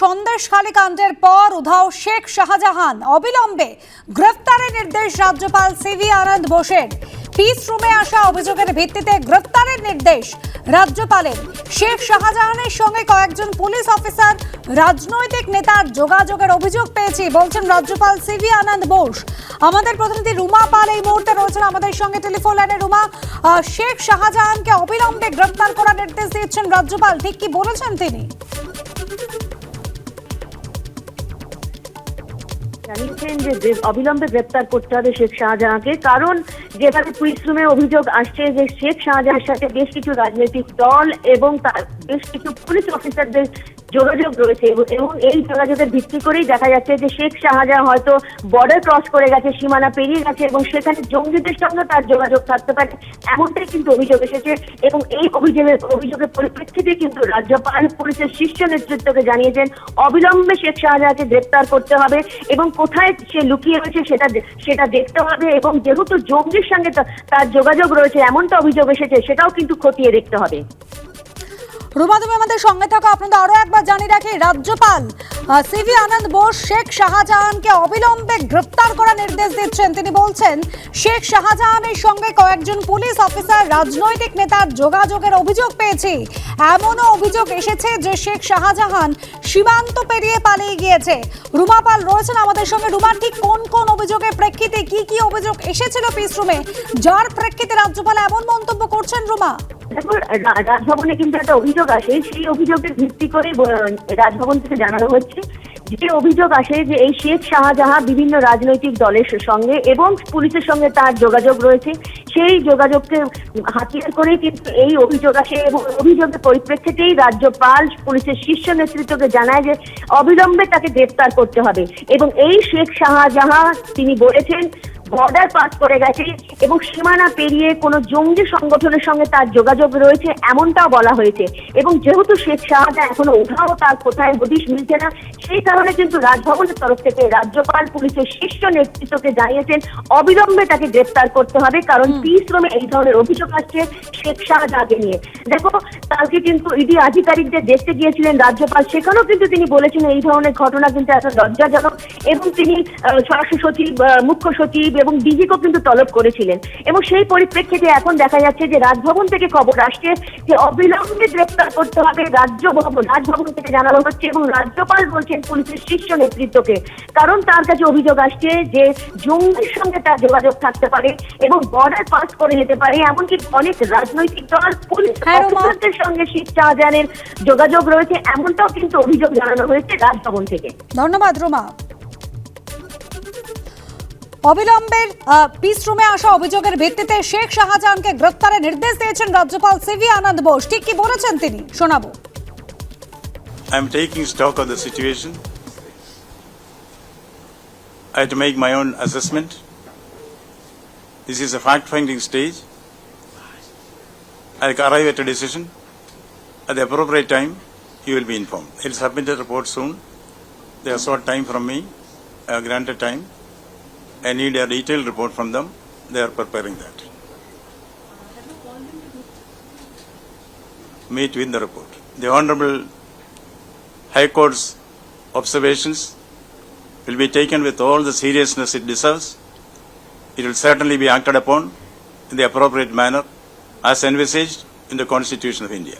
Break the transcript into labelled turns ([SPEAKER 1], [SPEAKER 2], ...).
[SPEAKER 1] সন্দেশখালী কাণ্ডের পর উধাও শেখ শাহজাহান অবিলম্বে গ্রেফতারের নির্দেশ রাজ্যপাল সিভি আনন্দ বোসের। পিস রুমে আসা অভিযোগের ভিত্তিতে গ্রেফতারের নির্দেশ রাজ্যপালের। শেখ শাহজাহানের সঙ্গে কয়েকজন পুলিশ অফিসার, রাজনৈতিক নেতার যোগাযোগের অভিযোগ পেয়েছি, বলছেন রাজ্যপাল সিভি আনন্দ বোস। আমাদের প্রতিনিধি রুমা পাল এই মুহূর্তে রয়েছেন আমাদের সঙ্গে টেলিফোন লাইনে। রুমা শেখ শাহজাহানকে অবিলম্বে গ্রেফতার করার নির্দেশ দিয়েছেন রাজ্যপাল, ঠিক কি বলেছেন তিনি?
[SPEAKER 2] জানিয়েছেন যে অবিলম্বে গ্রেপ্তার করতে হবে শেখ শাহজাহানকে। কারণ যেভাবে পুলিশ রুমে অভিযোগ আসছে যে শেখ শাহজাহানের সাথে বেশ কিছু রাজনৈতিক দল এবং তার বেশ কিছু পুলিশ অফিসারদের যোগাযোগ রয়েছে এবং- এই যোগাযোগের ভিত্তি করেই দেখা যাচ্ছে যে শেখ শাহজাহান হয়তো বর্ডার ক্রস করে গেছে, সীমানা পেরিয়ে গেছে এবং সেখানে জঙ্গিদের সঙ্গে তার যোগাযোগ থাকতে পারে এমনটাই কিন্তু অভিযোগ এসেছে এবং এই অভিযোগের অভিযোগের পরিপ্রেক্ষিতে কিন্তু রাজ্যপাল পুলিশের শীর্ষ নেতৃত্বকে জানিয়েছেন, অবিলম্বে শেখ শাহজাহানকে গ্রেপ্তার করতে হবে এবং কোথায় সে লুকিয়ে রয়েছে সেটা সেটা দেখতে হবে এবং যেহেতু জঙ্গির সঙ্গে তার যোগাযোগ রয়েছে, এমনটা অভিযোগ এসেছে, সেটাও কিন্তু খতিয়ে দেখতে হবে।
[SPEAKER 1] রুমা তুমি আমাদের সঙ্গে থাকো। আপনাদের আরও একবার জানিয়ে রাখি, রাজ্যপাল সিভি আনন্দ বোস, শেখ শাহজাহানকে অবিলম্বে গ্রেপ্তার করার নির্দেশ দিচ্ছেন। তিনি বলছেন, শেখ শাহজাহানের সঙ্গে কয়েকজন পুলিশ অফিসার, রাজনৈতিক নেতার যোগাযোগের অভিযোগ পেয়েছি। এমনও অভিযোগ এসেছে যে শেখ শাহজাহান সীমান্ত পেরিয়ে পালিয়ে গিয়েছে। রুমা পাল রয়েছেন আমাদের সঙ্গে। রুমা ঠিক কোন কোন অভিযোগের প্রেক্ষিতে কি কি অভিযোগ এসেছিল পিস রুমে? যার প্রেক্ষিতে রাজ্যপাল এমন মন্তব্য করছেন, রুমা?
[SPEAKER 2] রাজভবনে কিন্তু একটা অভিযোগ আসে, সেই অভিযোগের ভিত্তি করে রাজভবন থেকে জানানো হচ্ছে যে অভিযোগ আসে যে এই শেখ শাহজাহান বিভিন্ন রাজনৈতিক দলের সঙ্গে এবং পুলিশের সঙ্গে তার যোগাযোগ রয়েছে। সেই যোগাযোগকে হাতিয়ার করেই কিন্তু এই অভিযোগ আসে এবং অভিযোগের পরিপ্রেক্ষিতেই রাজ্যপাল পুলিশের শীর্ষ নেতৃত্বকে জানায় যে অবিলম্বে তাকে গ্রেপ্তার করতে হবে এবং এই শেখ শাহজাহান তিনি বলেছেন বর্ডার পাস করে গেছে এবং সীমানা পেরিয়ে কোনো জঙ্গি সংগঠনের সঙ্গে তার যোগাযোগ রয়েছে এমনটাও বলা হয়েছে। এবং যেহেতু শেখ শাহজাহান এখনও উঠাও তার কোথায় হদিশ মিলছে না সেই কারণে কিন্তু রাজভবনের তরফ থেকে রাজ্যপাল পুলিশের শীর্ষ নেতৃত্বকে জানিয়েছেন অবিলম্বে তাকে গ্রেপ্তার করতে হবে কারণ পিস রুমে এই ধরনের অভিযোগ আসছে শেখ শাহজাহানকে নিয়ে। দেখো কালকে কিন্তু ইডি আধিকারিকদের দেখতে গিয়েছিলেন রাজ্যপাল সেখানেও কিন্তু তিনি বলেছেন এই ধরনের ঘটনা কিন্তু একটা লজ্জাজনক এবং তিনি স্বরাষ্ট্র সচিব মুখ্য সচিব এবং ডিজিকেও কিন্তু তলব করেছিলেন। এবং সেই পরিপ্রেক্ষিতে এখন দেখা যাচ্ছে যে রাজভবন থেকে খবর আসছে যে অবিলম্বে গ্রেপ্তার করতে হবে রাজ্য ভবন। রাজভবন থেকে জানানো হচ্ছে এবং রাজ্যপাল বলছেন পুলিশের শীর্ষ নেতৃত্বকে। কারণ তার কাছে অভিযোগ আসছে যে জঙ্গির সঙ্গে তার যোগাযোগ থাকতে পারে এবং বর্ডার পাস করে যেতে পারে। এমনকি অনেক রাজনৈতিক দল পুলিশ
[SPEAKER 1] হ্যাঁ,
[SPEAKER 2] অফিসারদের সঙ্গে শেখ শাহজাহানের যোগাযোগ রয়েছে এমনটাও কিন্তু অভিযোগ জানানো হয়েছে রাজভবন থেকে।
[SPEAKER 1] ধন্যবাদ রুমা। অবিলম্বের পিস রুমে আসা অভিযোগের ভিত্তিতে শেখ শাহজাহানকে গ্রেপ্তারের নির্দেশ দিয়েছেন রাজ্যপাল সিভি আনন্দ বোস ঠিক কি বলেছেন তিনি শোনাবো
[SPEAKER 3] I am taking stock of the situation. I have to make my own assessment. This is a fact-finding stage. I'll arrive at a decision. At the appropriate time, you will be informed. I'll submit the report soon. They have sought time from me. I granted time. I need a detailed report from them. They are preparing that. Meet with the report. The Honorable High Court's observations will be taken with all the seriousness it deserves. It will certainly be acted upon in the appropriate manner as envisaged in the Constitution of India.